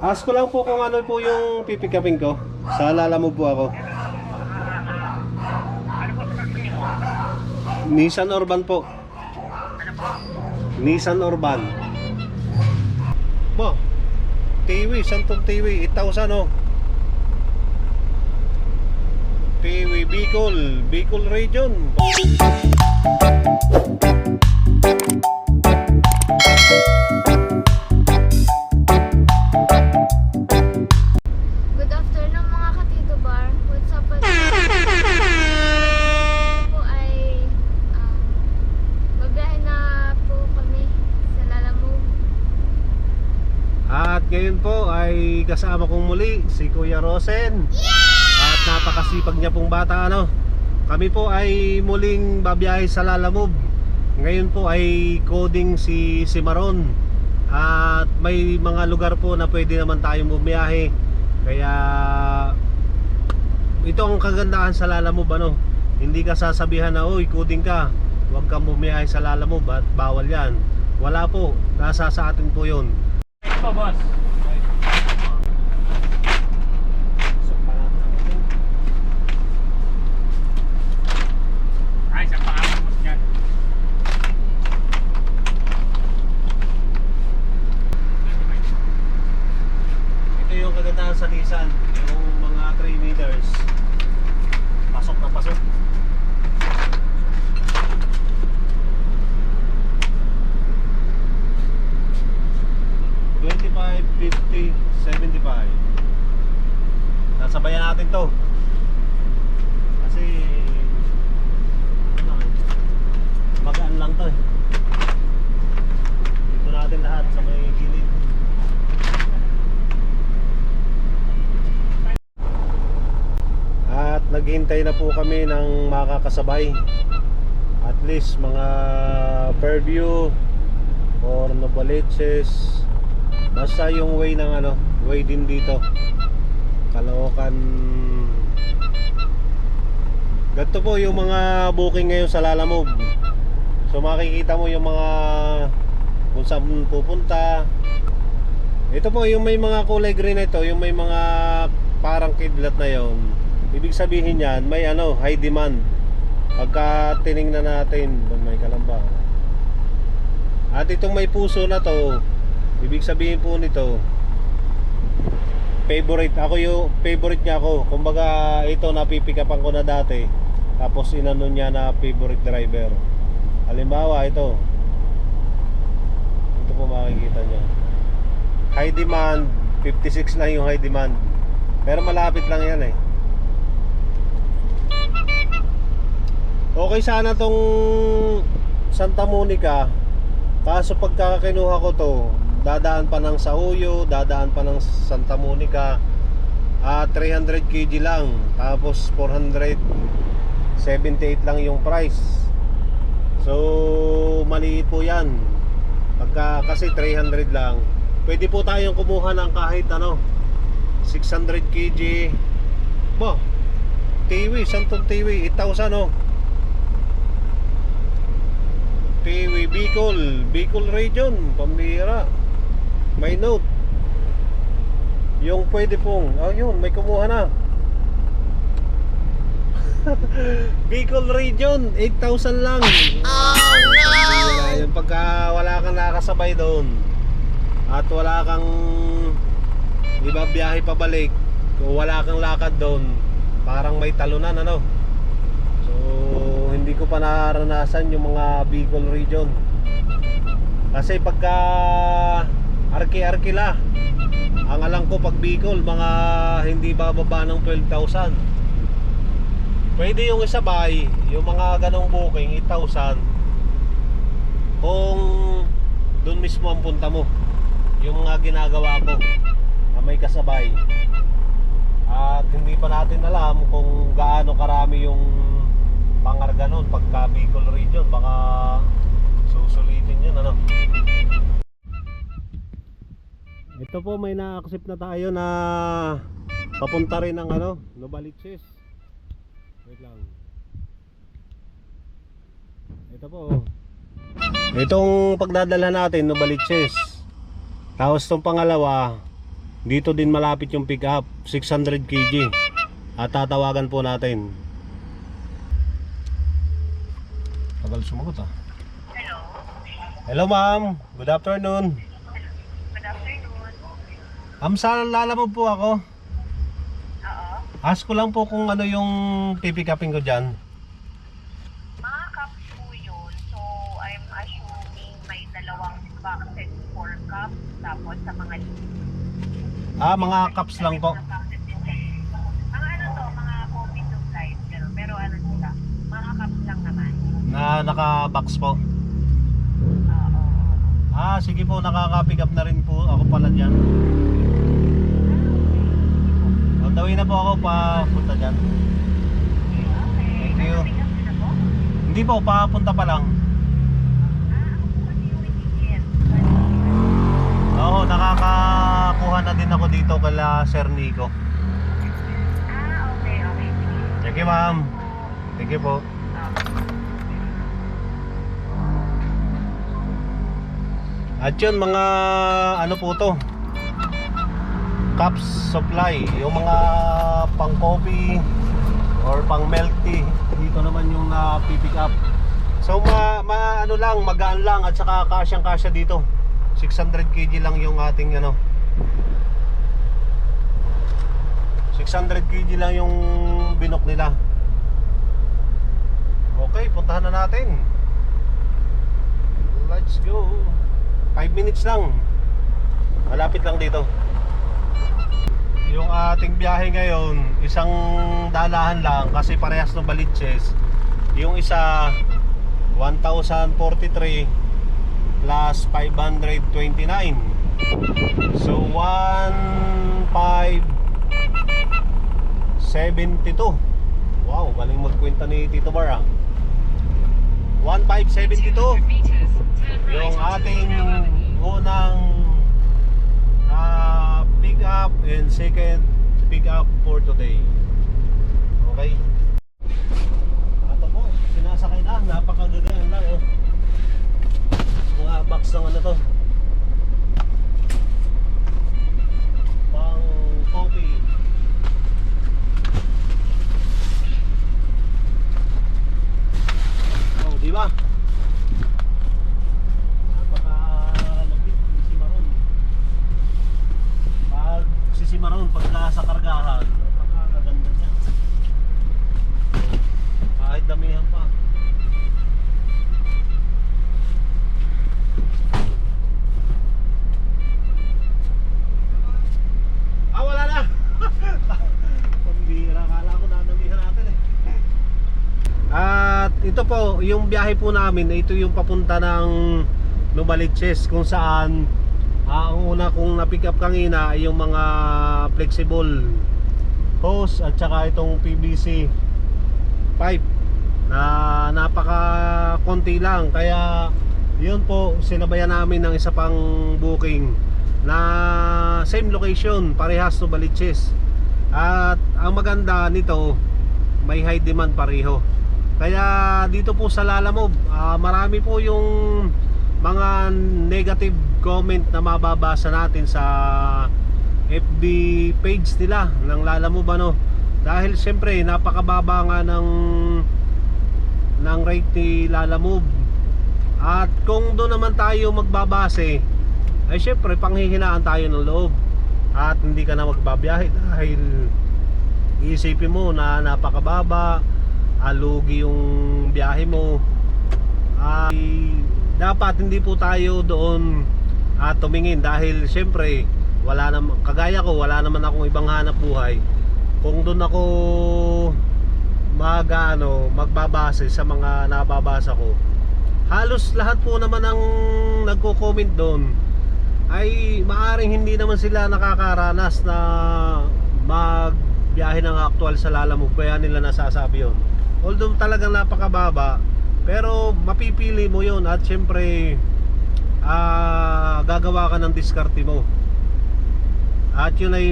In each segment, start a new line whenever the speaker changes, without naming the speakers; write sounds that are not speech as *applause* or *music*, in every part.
Ask ko lang po kung ano po yung pipikapin ko. Sa Lala mo po ako. Nissan Urban po. Nissan Urban. Ba? Tiwi, Santong Tiwi, 8,000 oh. Tiwi, Bicol, Bicol Region. Ngayon po ay kasama kong muli si Kuya Rosen. At napakasipag niya pong bata ano. Kami po ay muling babiyahe sa Lalamove. Ngayon po ay coding si Simaron. At may mga lugar po na pwede naman tayong bumiyahe. Kaya ito ang kagandahan sa Lalamove ano. Hindi ka sasabihan na oy coding ka. Huwag kang bumiyahe sa Lalamove at bawal yan. Wala po. Nasa sa atin po 'yon.
Pa, boss. Ay, sa pangalan mo dyan.
Ito yung kagandahan sa Nissan, yung mga 3 meters. Pasok na pasok. Twenty-five, fifty, seventy-five. Nasabayan natin to. Kasi ano, eh, magaan lang to eh. Dito natin lahat sa may gilid. At naghihintay na po kami ng makakasabay. At least mga Fairview or Novaliches. Basta yung way ng ano, way din dito. Caloocan. Ganito po yung mga booking ngayon sa Lalamove. So makikita mo yung mga kung saan pupunta. Ito po yung may mga kulay green ito, yung may mga parang kidlat na yon. Ibig sabihin yan, may ano, high demand. Pagka tiningnan natin, may kalamba. At itong may puso na to, ibig sabihin po nito, favorite ako yung favorite niya ako. Kumbaga ito napipikapan ko na dati. Tapos inano niya na favorite driver. Halimbawa ito. Ito po makikita niya. High demand, 56 lang yung high demand. Pero malapit lang yan eh. Okay sana tong Santa Monica. Kaso pagka kinuha ko to, dadaan pa ng Sauyo, dadaan pa ng Santa Monica. Ah, 300 kg lang. Tapos 478 lang yung price. So, maliit po 'yan. Pagka kasi 300 lang, pwede po tayong kumuha ng kahit ano 600 kg. Ba, Tiwi, Santong Tiwi, 8,000 oh. Tiwi, Bicol, Bicol Region, pambira. May note. Yung pwede pong, oh yun, may kumuha na. *laughs* Bicol Region, 8,000 lang. Oh no! Yung pagka wala kang nakasabay doon at wala kang iba biyahe pabalik o wala kang lakad doon parang may talunan ano hindi ko pa naranasan yung mga Bicol region. Kasi pagka arki-arki la ang alam ko pag Bicol mga hindi bababa ng 12,000 pwede yung isabay yung mga ganong booking 8,000 kung doon mismo ang punta mo yung mga ginagawa ko na may kasabay. At hindi pa natin alam kung gaano karami yung pangarga nun pagka Bicol region baka susulitin yun ano ito po may na-accept na tayo na papunta rin ng ano Novaliches wait lang ito po oh. itong pagdadala natin Novaliches tapos itong pangalawa Dito din malapit yung pick up, 600 kg. At tatawagan po natin. Tagal sumagot ah.
Hello.
Hello ma'am, good afternoon.
Good afternoon.
Ma'am, sa lalamove po ako.
Oo.
Ask ko lang po kung ano yung pipick upin ko dyan.
Mga cups po yun. So, I'm assuming may dalawang boxes for cups. Tapos sa mga
Ah, mga cups lang po.
Mga boxes din. Mga ano to, mga coffee supplies. Pero, pero ano sila, mga cups lang naman.
Na naka-box po.
Oo.
Ah, sige po, nakaka-pick up na rin po ako pala dyan. On the way na po ako papunta dyan.
Okay.
Thank you. Hindi po, papunta pa lang.
Ah.
Oo, nakakakuha na din ako dito kala Sir Nico.
Ah, okay, okay.
Thank you, ma'am. Thank you po. At yun, mga ano po to? Cups supply. Yung mga pang coffee Or pang milk tea Dito naman yung na pick up. So ma, ma ano lang, magaan lang At saka kasyang kasya dito 600 kg lang yung ating ano. 600 kg lang yung binok nila. Okay, puntahan na natin. Let's go 5 minutes lang. Malapit lang dito. Yung ating biyahe ngayon Isang dalahan lang Kasi parehas ng balitses Yung isa 1,043 Plus 529 So 1,572 Wow, galing magkwenta ni Tito Bar ah. 1,572 yung ating unang uh, pick up and second pick up for today. Okay? Ito po sinasakay na. Napakagagaan lang oh. Mga box ng ano to pang coffee oh di ba Napakalapit ni Simaron. Pag si Simaron, pag nasa kargahan, napakaganda niya. Kahit damihan pa. Ah, wala na! Pambira, akala ko dadamihan natin eh. At ito po, yung biyahe po namin, ito yung papunta ng Numaliches kung saan ah, ang una kong na-pick up kanina ay yung mga flexible hose at saka itong PVC pipe na napaka konti lang. Kaya yun po sinabayan namin ng isa pang booking na same location parehas to Baliches at ang maganda nito may high demand pareho kaya dito po sa Lalamove ah, marami po yung mga negative comment na mababasa natin sa FB page nila ng Lalamove ano. Dahil siyempre napakababa nga ng ng rate ni Lalamove at kung doon naman tayo magbabase ay syempre panghihinaan tayo ng loob. At hindi ka na magbabiyahe dahil isipin mo na napakababa alugi yung biyahe mo. Ay dapat hindi po tayo doon at tumingin dahil syempre wala naman kagaya ko wala naman akong ibang hanap buhay. Kung doon ako mag ano, magbabase sa mga nababasa ko halos lahat po naman ang nagko-comment doon ay maaring hindi naman sila nakakaranas na magbiyahe ng actual sa Lalamove kaya nila nasasabi yon although talagang napakababa pero mapipili mo yon at syempre ah, gagawa ka ng diskarte mo at yun ay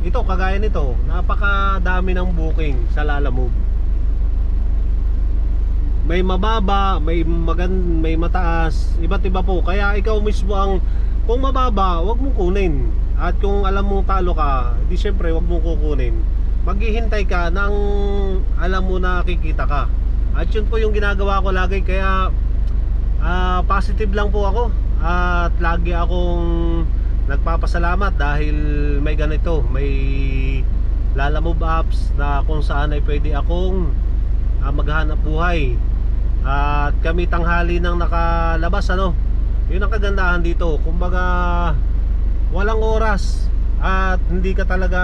ito kagaya nito napakadami ng booking sa Lalamove may mababa, may magan, may mataas, iba't iba po. Kaya ikaw mismo ang kung mababa, wag mong kunin. At kung alam mong talo ka, di syempre wag mong kukunin. Maghihintay ka ng alam mo na kikita ka. At yun po yung ginagawa ko lagi kaya ah, positive lang po ako. At lagi akong nagpapasalamat dahil may ganito, may lalamove apps na kung saan ay pwede akong ah, maghanap buhay. At kami tanghali nang nakalabas ano. Yun ang kagandahan dito. Kumbaga walang oras at hindi ka talaga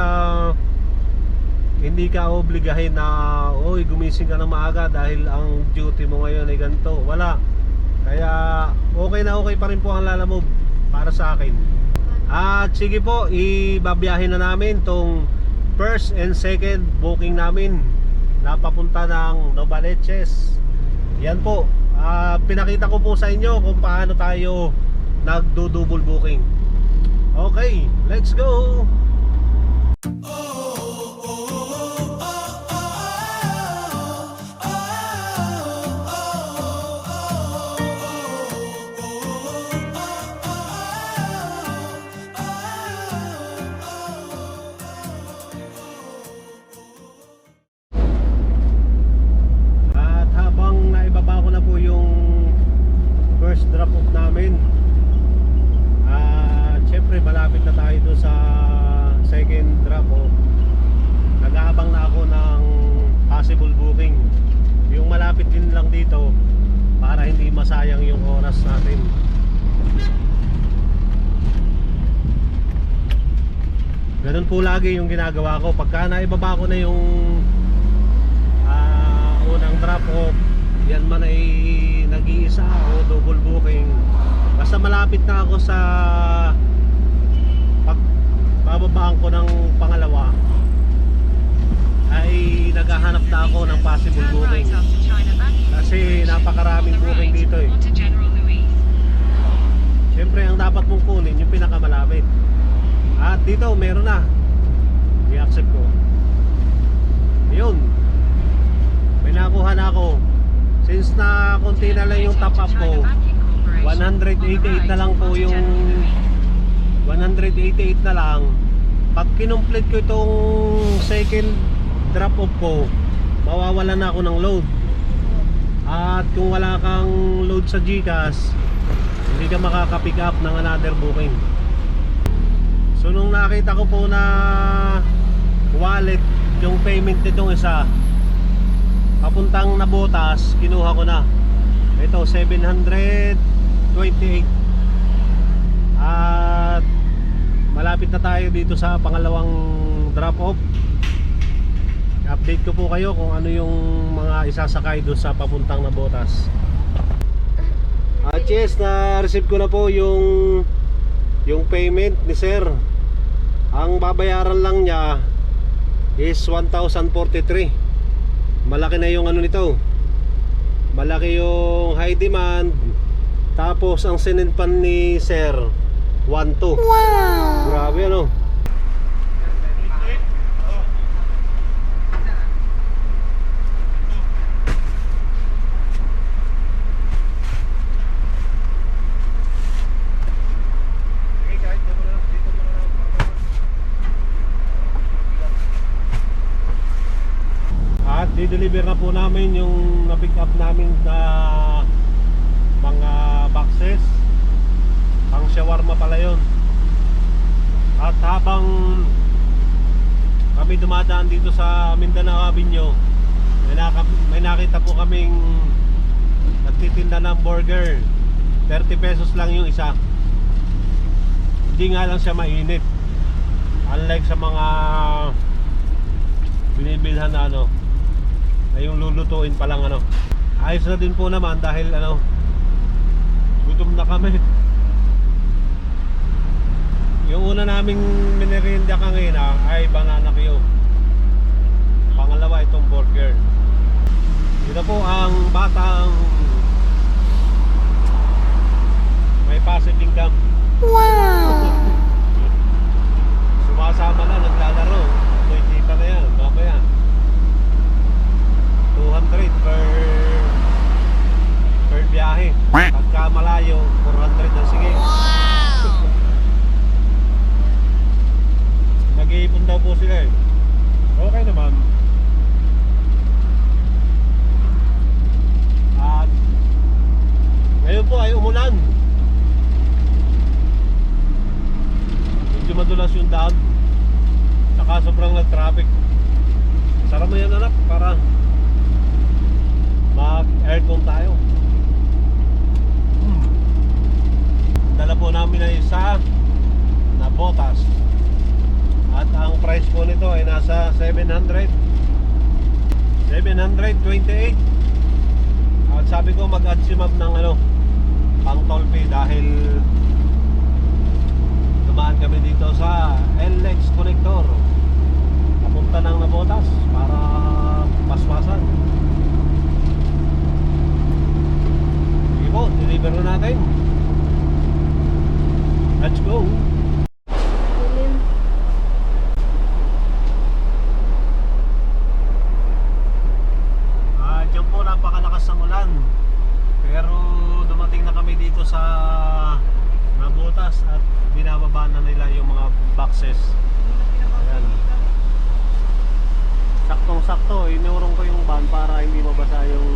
hindi ka obligahin na oy gumising ka na maaga dahil ang duty mo ngayon ay ganito. Wala. Kaya okay na okay pa rin po ang lalamove para sa akin. At sige po, ibabiyahin na namin tong first and second booking namin na papunta ng Novaleches. Yan po. Ah, pinakita ko po sa inyo kung paano tayo nagdo-double booking. Okay, let's go. At po lagi yung ginagawa ko. Pagka naibaba ko na yung ah, unang drop off yan man ay nag-iisa o double booking. Basta malapit na ako sa pag bababaan ko ng pangalawa ay naghahanap na ako ng possible booking. Kasi napakaraming booking dito eh. Siyempre ang dapat mong kunin yung pinakamalapit. At dito meron na i-accept ko yun may nakuha na ako. Since na konti na lang yung top up ko 188 na lang po yung 188 na lang. Pag kinomplete ko itong second drop off ko mawawala na ako ng load. At kung wala kang load sa Gcash hindi ka makaka-pick up ng another booking. So nung nakita ko po na wallet yung payment nitong isa. Papuntang Nabotas kinuha ko na. Ito 728 at malapit na tayo dito sa pangalawang drop off. Update ko po kayo kung ano yung mga isasakay doon sa papuntang Nabotas. At yes na receive ko na po yung yung payment ni sir. Ang babayaran lang niya is 1,043 malaki na yung ano nito. Malaki yung high demand. Tapos ang sinenpan ni sir 1.2 wow! Grabe ano At di-deliver na po namin yung na-pick up namin na mga boxes. Pang shawarma pala yun. At habang kami dumadaan dito sa Mindanao Avenue, may, naka- may nakita po kaming nagtitinda ng burger. 30 pesos lang yung isa. Hindi nga lang siya mainit. Unlike sa mga binibilhan na ano, na yung lulutuin pa lang ano. Ayos na din po naman dahil ano gutom na kami. Yung una naming minerinda kanina ay banana Q pangalawa itong burger. Ito po ang batang may passive income wow! Sumasama na naglalaro. May kita na yan mamaya 200 per per biyahe. Pagka malayo, 400 na sige. Wow! *laughs* Nag-iipon daw po sila eh. Sabi ko mag-add ng ano pang toll fee dahil dumaan kami dito sa LX Connector. Papunta ng Nabotas para paspasan sige po, deliver na natin. Let's go
Dilim.
Ah, dyan po napakalakas ng ulan. Pero dumating na kami dito sa Nabutas at binababa na nila yung mga boxes. Ayan. Saktong-sakto, inurong ko yung van para hindi mabasa yung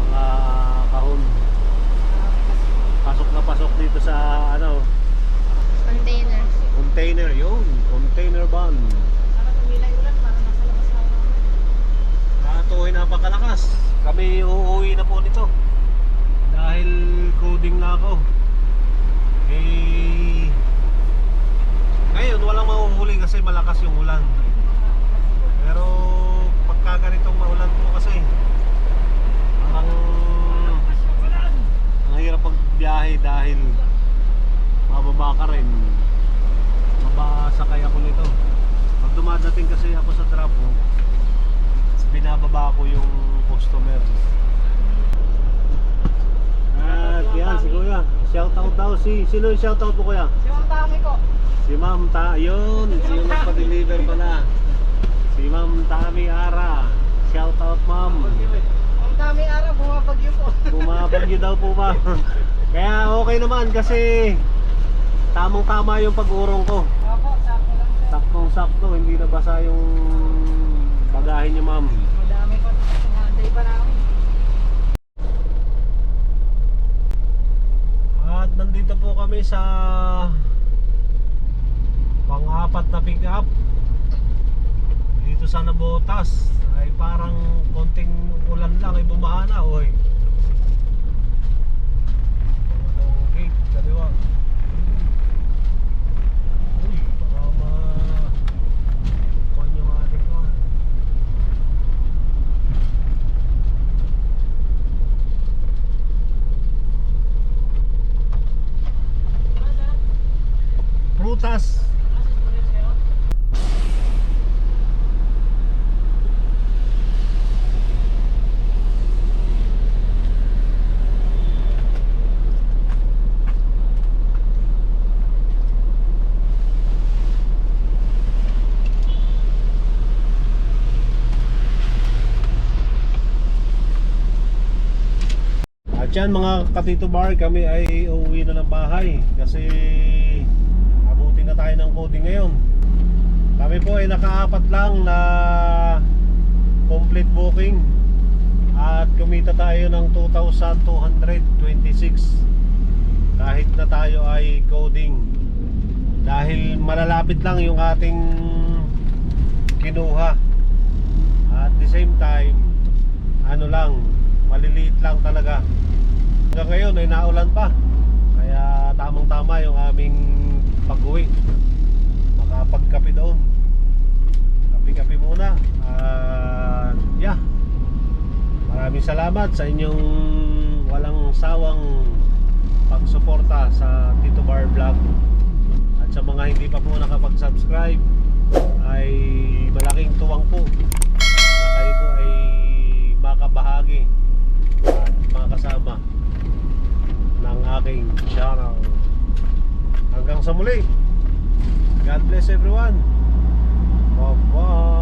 mga kahon. Pasok na pasok dito sa ano,
Container.
container yun, container van. Ay napakalakas. Kami uuwi na po nito. Dahil coding na ako. Eh, ngayon walang mahuhuli kasi malakas yung ulan. Pero pagka ganitong maulan po kasi parang ang hirap pagbiyahe dahil mababa ka rin. Mabasakay ako nito. Pag dumadating kasi ako sa trapo, binababa ko yung customer. At yan, si Kuya. Shoutout daw si... Sino yung shoutout po Kuya?
Si Ma'am Tami ko.
Si Ma'am Ta... Yun, si yung nagpa-deliver pala. Si Ma'am Tami Ara. Shoutout Ma'am.
Ma'am Tami araw, bumabagyo po.
Bumabagyo daw po ba? Kaya okay naman kasi tamang tama yung pag-urong ko.
Opo, sakto lang sir.
Saktong sakto, hindi nabasa yung bagahe niyo ma'am.
Madami pa. Sinanday pa namin.
At nandito po kami sa pang-apat na pick up dito sa Nabotas ay parang konting ulan lang ay bumaha na oy. Gate, kaliwa. Uy, baka ma... Yung ating kuhan. Prutas. At yan mga katito bar, kami ay uuwi na ng bahay. Kasi abutin na tayo ng coding ngayon. Kami po ay nakaapat lang na complete booking. At kumita tayo ng 2,226 kahit na tayo ay coding. Dahil malalapit lang yung ating kinuha. At the same time ano lang maliliit lang talaga hanggang ngayon ay naulan pa. Kaya tamang tama yung aming pag-uwi. Makapagkape doon. Kape-kape muna. At yeah. Maraming salamat sa inyong walang sawang pagsuporta sa Tito Bar Vlog. At sa mga hindi pa po nakapag-subscribe ay malaking tuwang po na kayo po ay makabahagi at makasama aking channel. Hanggang sa muli. God bless everyone. Bye-bye.